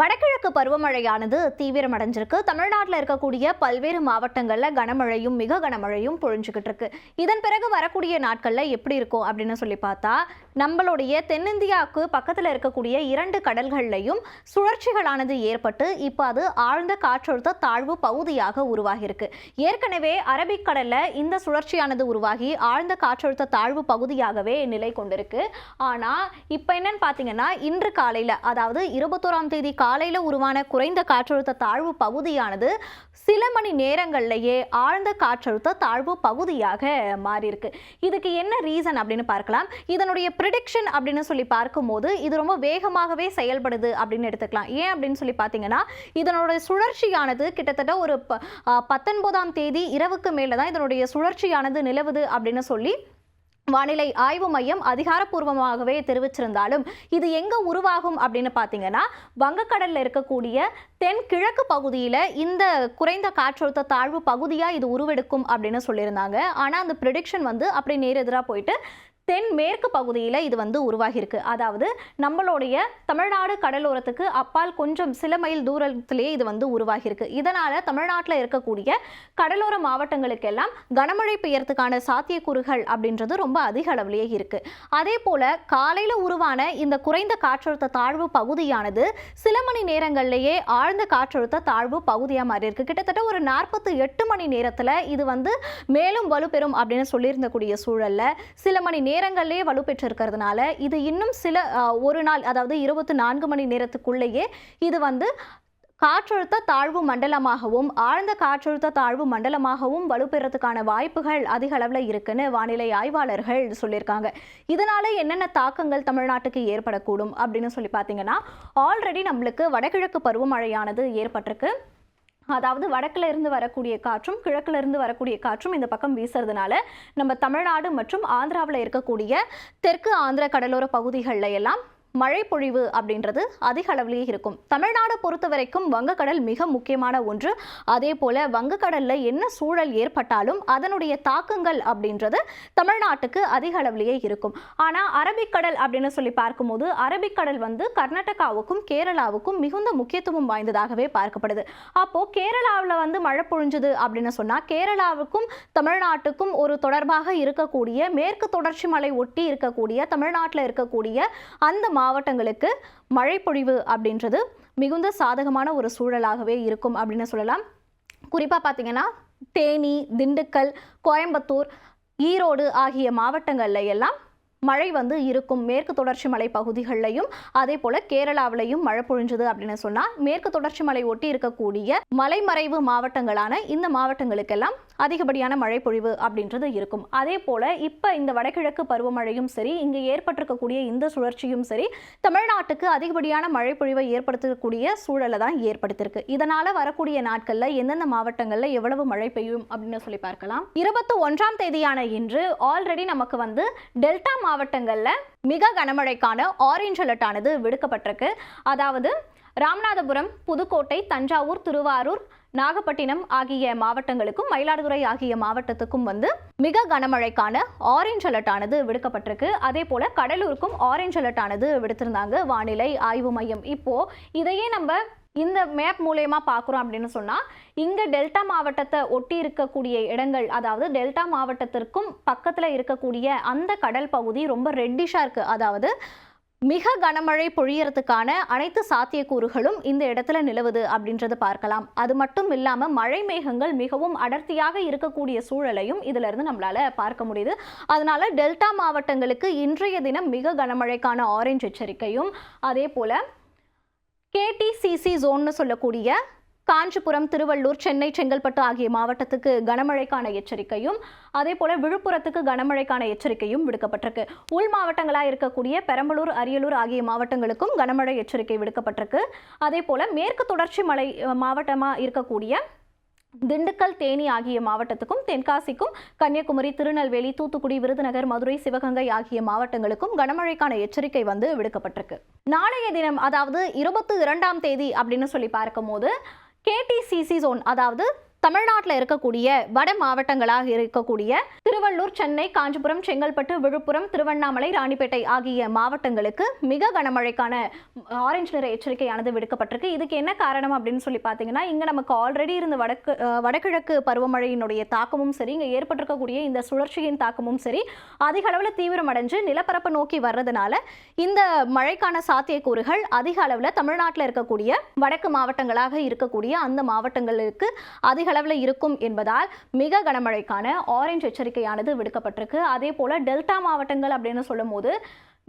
வடகிழக்கு பருவமழையானது தீவிரமடைஞ்சிருக்கு. தமிழ்நாட்டில் இருக்கக்கூடிய பல்வேறு மாவட்டங்களில் கனமழையும் மிக கனமழையும் பொழிஞ்சுக்கிட்டு இருக்கு. இதன் பிறகு வரக்கூடிய நாட்களில் எப்படி இருக்கும் அப்படின்னு சொல்லி பார்த்தா நம்மளுடைய தென்னிந்தியாவுக்கு பக்கத்தில் இருக்கக்கூடிய இரண்டு கடல்கள்லையும் சுழற்சிகளானது ஏற்பட்டு இப்போ அது ஆழ்ந்த காற்றழுத்த தாழ்வு பகுதியாக உருவாகியிருக்கு. ஏற்கனவே அரபிக்கடலில் இந்த சுழற்சியானது உருவாகி ஆழ்ந்த காற்றழுத்த தாழ்வு பகுதியாகவே நிலை கொண்டிருக்கு. ஆனால் இப்போ என்னன்னு பார்த்தீங்கன்னா இன்று காலையில் அதாவது இருபத்தோராம் தேதி காலையில் உருவான குறைந்த காற்றழுத்த தாழ்வு பகுதியானது சில மணி நேரங்கள்லேயே ஆழ்ந்த காற்றழுத்த தாழ்வு பகுதியாக மாறியிருக்கு. இதுக்கு என்ன ரீசன் அப்படின்னு பார்க்கலாம். இதனுடைய ப்ரிடிக்ஷன் அப்படின்னு சொல்லி பார்க்கும்போது இது ரொம்ப வேகமாகவே செயல்படுது அப்படின்னு எடுத்துக்கலாம். ஏன் அப்படின்னு சொல்லி பார்த்தீங்கன்னா இதனுடைய சுழற்சியானது கிட்டத்தட்ட ஒரு ப- பத்தொன்பதாம் தேதி இரவுக்கு மேலே தான் இதனுடைய சுழற்சியானது நிலவுது அப்படின்னு சொல்லி வானிலை ஆய்வு மையம் அதிகாரப்பூர்வமாகவே தெரிவிச்சிருந்தாலும் இது எங்க உருவாகும் அப்படின்னு பார்த்தீங்கன்னா வங்கக்கடலில் இருக்கக்கூடிய தென்கிழக்கு பகுதியில் இந்த குறைந்த காற்றழுத்த தாழ்வு பகுதியாக இது உருவெடுக்கும் அப்படின்னு சொல்லியிருந்தாங்க. ஆனால் அந்த ப்ரிடிக்ஷன் வந்து அப்படி நேரெதிராக போயிட்டு தென் மேற்கு பகுதியில் இது வந்து உருவாகியிருக்கு. அதாவது நம்மளுடைய தமிழ்நாடு கடலோரத்துக்கு அப்பால் கொஞ்சம் சில மைல் தூரத்திலேயே இது வந்து உருவாகியிருக்கு. இதனால் தமிழ்நாட்டில் இருக்கக்கூடிய கடலோர மாவட்டங்களுக்கெல்லாம் கனமழை பெய்யறதுக்கான சாத்தியக்கூறுகள் அப்படின்றது ரொம்ப அதிக அளவிலேயே இருக்கு. அதே போல காலையில் உருவான இந்த குறைந்த காற்றழுத்த தாழ்வு பகுதியானது சில மணி நேரங்கள்லேயே ஆழ்ந்த காற்றழுத்த தாழ்வு பகுதியாக மாறி இருக்கு. கிட்டத்தட்ட ஒரு நாற்பத்தி எட்டு மணி நேரத்தில் இது வந்து மேலும் வலுப்பெறும் அப்படின்னு சொல்லியிருந்தக்கூடிய சூழலில் சில மணி நேரம் நேரங்கள்லேயே வலுப்பெற்றிருக்கிறதுனால இது இன்னும் சில ஒரு நாள் அதாவது இருபத்தி நான்கு மணி நேரத்துக்குள்ளேயே இது வந்து காற்றழுத்த தாழ்வு மண்டலமாகவும் ஆழ்ந்த காற்றழுத்த தாழ்வு மண்டலமாகவும் வலுப்பெறத்துக்கான வாய்ப்புகள் அதிக அளவில் இருக்குன்னு வானிலை ஆய்வாளர்கள் சொல்லியிருக்காங்க. இதனால என்னென்ன தாக்கங்கள் தமிழ்நாட்டுக்கு ஏற்படக்கூடும் அப்படின்னு சொல்லி பார்த்தீங்கன்னா ஆல்ரெடி நம்மளுக்கு வடகிழக்கு பருவமழையானது ஏற்பட்டிருக்கு. அதாவது வடக்குல இருந்து வரக்கூடிய காற்றும் கிழக்குல இருந்து வரக்கூடிய காற்றும் இந்த பக்கம் வீசுறதுனால நம்ம தமிழ்நாடு மற்றும் ஆந்திராவில் இருக்கக்கூடிய தெற்கு ஆந்திர கடலோர பகுதிகளில் எல்லாம் மழை பொழிவு அப்படின்றது அதிக அளவிலேயே இருக்கும். தமிழ்நாடு பொறுத்த வரைக்கும் வங்கக்கடல் மிக முக்கியமான ஒன்று. அதே போல வங்கக்கடலில் என்ன சூழல் ஏற்பட்டாலும் அதனுடைய தாக்கங்கள் அப்படின்றது தமிழ்நாட்டுக்கு அதிக அளவிலேயே இருக்கும். ஆனால் அரபிக்கடல் அப்படின்னு சொல்லி பார்க்கும்போது அரபிக்கடல் வந்து கர்நாடகாவுக்கும் கேரளாவுக்கும் மிகுந்த முக்கியத்துவம் வாய்ந்ததாகவே பார்க்கப்படுது. அப்போ கேரளாவில் வந்து மழை பொழிஞ்சது அப்படின்னு சொன்னால் கேரளாவுக்கும் தமிழ்நாட்டுக்கும் ஒரு தொடர்பாக இருக்கக்கூடிய மேற்கு தொடர்ச்சி மலை ஒட்டி இருக்கக்கூடிய தமிழ்நாட்டில் இருக்கக்கூடிய அந்த மா மாவட்டங்களுக்கு மழை பொழிவு அப்படின்றது மிகுந்த சாதகமான ஒரு சூழலாகவே இருக்கும் அப்படின்னு சொல்லலாம். குறிப்பாக பார்த்தீங்கன்னா தேனி திண்டுக்கல் கோயம்புத்தூர் ஈரோடு ஆகிய மாவட்டங்களில் எல்லாம் மழை வந்து இருக்கும் மேற்கு தொடர்ச்சி மலை பகுதிகளிலையும் அதே போல கேரளாவிலையும் மழை பொழிஞ்சது அப்படின்னு சொன்னால் மேற்கு தொடர்ச்சி மலை ஒட்டி இருக்கக்கூடிய மலைமறைவு மாவட்டங்களான இந்த மாவட்டங்களுக்கெல்லாம் அதிகப்படியான மழை பொழிவு அப்படின்றது இருக்கும். அதே போல இப்போ இந்த வடகிழக்கு பருவமழையும் சரி இங்கே ஏற்பட்டிருக்கக்கூடிய இந்த சுழற்சியும் சரி தமிழ்நாட்டுக்கு அதிகப்படியான மழை பொழிவை ஏற்படுத்தக்கூடிய சூழலை தான் ஏற்படுத்தியிருக்கு. இதனால வரக்கூடிய நாட்களில் எந்தெந்த மாவட்டங்களில் எவ்வளவு மழை பெய்யும் அப்படின்னு சொல்லி பார்க்கலாம். இருபத்தி ஒன்றாம் தேதியான இன்று ஆல்ரெடி நமக்கு வந்து டெல்டா மாவட்டங்களில் மிக கனமழைக்கான ஆரஞ்ச் அலர்ட் ஆனது விடுக்கப்பட்டிருக்கு. அதாவது ராமநாதபுரம் புதுக்கோட்டை தஞ்சாவூர் திருவாரூர் நாகப்பட்டினம் ஆகிய மாவட்டங்களுக்கும் மயிலாடுதுறை ஆகிய மாவட்டத்துக்கும் வந்து மிக கனமழைக்கான ஆரஞ்ச் அலர்ட் ஆனது விடுக்கப்பட்டிருக்கு. அதே போல கடலூருக்கும் ஆரஞ்ச் அலர்ட் ஆனது விடுத்திருந்தாங்க வானிலை ஆய்வு மையம். இப்போ இதையே நம்ம இந்த மேப் மூலயமா பார்க்குறோம் அப்படின்னு சொன்னால் இங்கே டெல்டா மாவட்டத்தை ஒட்டி இருக்கக்கூடிய இடங்கள் அதாவது டெல்டா மாவட்டத்திற்கும் பக்கத்தில் இருக்கக்கூடிய அந்த கடல் பகுதி ரொம்ப ரெட்டிஷாக இருக்குது அதாவது மிக கனமழை பொழியறதுக்கான அனைத்து சாத்தியக்கூறுகளும் இந்த இடத்துல நிலவுது அப்படின்றத பார்க்கலாம். அது மட்டும் இல்லாமல் மழை மேகங்கள் மிகவும் அடர்த்தியாக இருக்கக்கூடிய சூழலையும் இதிலிருந்து நம்மளால் நம்மளால பார்க்க முடியுது. அதனால டெல்டா மாவட்டங்களுக்கு இன்றைய தினம் மிக கனமழைக்கான ஆரஞ்சு எச்சரிக்கையும் அதே போல் கேடிசிசி ஜோன்னு சொல்லக்கூடிய காஞ்சிபுரம் திருவள்ளூர் சென்னை செங்கல்பட்டு ஆகிய மாவட்டத்துக்கு கனமழைக்கான எச்சரிக்கையும் அதே போல விழுப்புரத்துக்கு கனமழைக்கான எச்சரிக்கையும் விடுக்கப்பட்டிருக்கு. உள் மாவட்டங்களாக இருக்கக்கூடிய பெரம்பலூர் அரியலூர் ஆகிய மாவட்டங்களுக்கும் கனமழை எச்சரிக்கை விடுக்கப்பட்டிருக்கு. அதே போல மேற்கு தொடர்ச்சி மலை மாவட்டமாக இருக்கக்கூடிய திண்டுக்கல் தேனி ஆகிய மாவட்டத்துக்கும் தென்காசிக்கும் கன்னியாகுமரி திருநெல்வேலி தூத்துக்குடி விருதுநகர் மதுரை சிவகங்கை ஆகிய மாவட்டங்களுக்கும் கனமழைக்கான எச்சரிக்கை வந்து விடுக்கப்பட்டிருக்கு. நாளைய தினம் அதாவது இருபத்தி இரண்டாம் தேதி அப்படின்னு சொல்லி பார்க்கும்போது கேடிசிசி ஜோன் அதாவது தமிழ்நாட்டில் இருக்கக்கூடிய வட மாவட்டங்களாக இருக்கக்கூடிய திருவள்ளூர் சென்னை காஞ்சிபுரம் செங்கல்பட்டு விழுப்புரம் திருவண்ணாமலை ராணிப்பேட்டை ஆகிய மாவட்டங்களுக்கு மிக கனமழைக்கான ஆரஞ்சு நிற எச்சரிக்கையானது விடுக்கப்பட்டிருக்கு. இதுக்கு என்ன காரணம் அப்படின்னு சொல்லி பார்த்தீங்கன்னா இங்கே நமக்கு ஆல்ரெடி இருந்த வடக்கு வடகிழக்கு பருவமழையினுடைய தாக்கமும் சரி இங்கே ஏற்பட்டிருக்கக்கூடிய இந்த சுழற்சியின் தாக்கமும் சரி அதிக அளவில் தீவிரமடைஞ்சு நிலப்பரப்பு நோக்கி வர்றதுனால இந்த மழைக்கான சாத்தியக்கூறுகள் அதிக அளவில் தமிழ்நாட்டில் இருக்கக்கூடிய வடக்கு மாவட்டங்களாக இருக்கக்கூடிய அந்த மாவட்டங்களுக்கு அதிக அளவில் இருக்கும் என்பதால் மிக கனமழைக்கான ஆரஞ்சு எச்சரிக்கையானது விடுக்கப்பட்டிருக்கு. அதே போல டெல்டா மாவட்டங்கள் அப்படின்னு சொல்லும்போது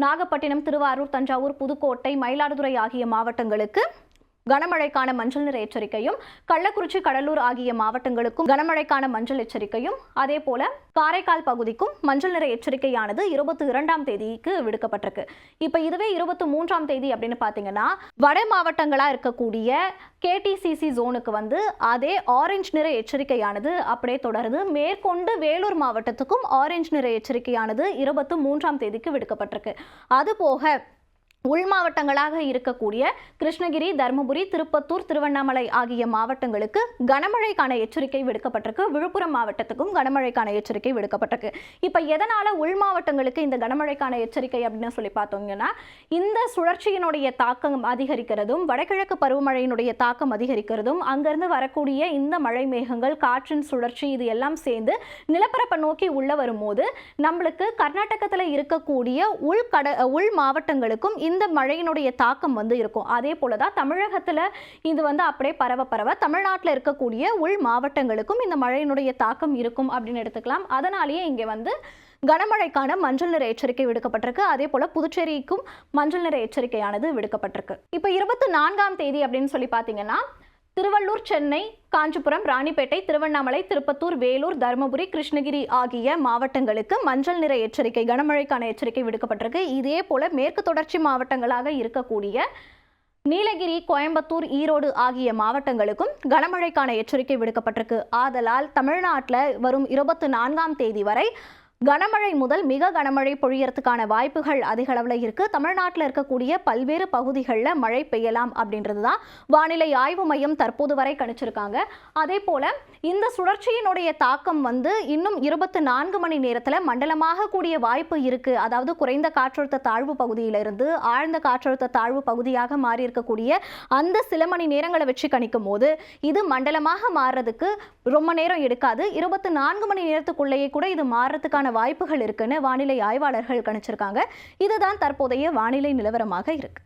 நாகப்பட்டினம் திருவாரூர் தஞ்சாவூர் புதுக்கோட்டை மயிலாடுதுறை ஆகிய மாவட்டங்களுக்கு கனமழைக்கான மஞ்சள் நிற எச்சரிக்கையும் கள்ளக்குறிச்சி கடலூர் ஆகிய மாவட்டங்களுக்கும் கனமழைக்கான மஞ்சள் எச்சரிக்கையும் அதே போல காரைக்கால் பகுதிக்கும் மஞ்சள் நிற எச்சரிக்கையானது இருபத்தி இரண்டாம் தேதிக்கு விடுக்கப்பட்டிருக்கு. இப்போ இதுவே இருபத்தி மூன்றாம் தேதி அப்படின்னு பார்த்தீங்கன்னா வட மாவட்டங்களாக இருக்கக்கூடிய கேடிசிசி ஜோனுக்கு வந்து அதே ஆரஞ்சு நிற எச்சரிக்கையானது அப்படியே தொடருது. மேற்கொண்டு வேலூர் மாவட்டத்துக்கும் ஆரஞ்சு நிற எச்சரிக்கையானது இருபத்தி மூன்றாம் தேதிக்கு விடுக்கப்பட்டிருக்கு. அதுபோக உள் மாவட்டங்களாக இருக்கக்கூடிய கிருஷ்ணகிரி தருமபுரி திருப்பத்தூர் திருவண்ணாமலை ஆகிய மாவட்டங்களுக்கு கனமழைக்கான எச்சரிக்கை விடுக்கப்பட்டிருக்கு. விழுப்புரம் மாவட்டத்துக்கும் கனமழைக்கான எச்சரிக்கை விடுக்கப்பட்டிருக்கு. இப்போ எதனால் உள் மாவட்டங்களுக்கு இந்த கனமழைக்கான எச்சரிக்கை அப்படின்னு சொல்லி பார்த்தோங்கன்னா இந்த சுழற்சியினுடைய தாக்கம் அதிகரிக்கிறதும் வடகிழக்கு பருவமழையினுடைய தாக்கம் அதிகரிக்கிறதும் அங்கிருந்து வரக்கூடிய இந்த மழை மேகங்கள் காற்றின் சுழற்சி இது எல்லாம் சேர்ந்து நிலப்பரப்பை நோக்கி உள்ள வரும்போது நம்மளுக்கு கர்நாடகத்தில் இருக்கக்கூடிய உள் கட உள் மாவட்டங்களுக்கும் இந்த மழையினுடைய தாக்கம் வந்து இருக்கும். அதே போல தான் தமிழகத்தில் இது வந்து அப்படியே பரவ பரவ தமிழ்நாட்டில் இருக்கக்கூடிய உள் மாவட்டங்களுக்கும் இந்த மழையினுடைய தாக்கம் இருக்கும் அப்படின்னு எடுத்துக்கலாம். அதனாலேயே இங்கே வந்து கனமழைக்கான மஞ்சள் நிற எச்சரிக்கை விடுக்கப்பட்டிருக்கு. அதே போல புதுச்சேரிக்கும் மஞ்சள் நிற எச்சரிக்கையானது விடுக்கப்பட்டிருக்கு. இப்போ இருபத்தி நான்காம் தேதி அப்படின்னு சொல்லி பார்த்தீங்கன்னா திருவள்ளூர் சென்னை காஞ்சிபுரம் ராணிப்பேட்டை திருவண்ணாமலை திருப்பத்தூர் வேலூர் தருமபுரி கிருஷ்ணகிரி ஆகிய மாவட்டங்களுக்கு மஞ்சள் நிற எச்சரிக்கை கனமழைக்கான எச்சரிக்கை விடுக்கப்பட்டிருக்கு. இதே போல மேற்கு தொடர்ச்சி மாவட்டங்களாக இருக்கக்கூடிய நீலகிரி கோயம்புத்தூர் ஈரோடு ஆகிய மாவட்டங்களுக்கும் கனமழைக்கான எச்சரிக்கை விடுக்கப்பட்டிருக்கு. ஆதலால் தமிழ்நாட்டில் வரும் இருபத்தி நான்காம் தேதி வரை கனமழை முதல் மிக கனமழை பொழியறதுக்கான வாய்ப்புகள் அதிக அளவில் இருக்கு. தமிழ்நாட்டில் இருக்கக்கூடிய பல்வேறு பகுதிகளில் மழை பெய்யலாம் அப்படின்றது தான் வானிலை ஆய்வு மையம் தற்போது வரை கணிச்சிருக்காங்க. அதே போல் இந்த சுழற்சியினுடைய தாக்கம் வந்து இன்னும் இருபத்தி நான்கு மணி நேரத்தில் மண்டலமாக கூடிய வாய்ப்பு இருக்கு. அதாவது குறைந்த காற்றழுத்த தாழ்வு பகுதியிலிருந்து ஆழ்ந்த காற்றழுத்த தாழ்வு பகுதியாக மாறி இருக்கக்கூடிய அந்த சில மணி நேரங்களை வச்சு கணிக்கும் போது இது மண்டலமாக மாறுறதுக்கு ரொம்ப நேரம் எடுக்காது. இருபத்தி நான்கு மணி நேரத்துக்குள்ளேயே கூட இது மாறுறதுக்கான வாய்ப்புகள் இருக்குன்னு வானிலை ஆய்வாளர்கள் கணிச்சிருக்காங்க. இதுதான் தற்போதைய வானிலை நிலவரமாக இருக்கு.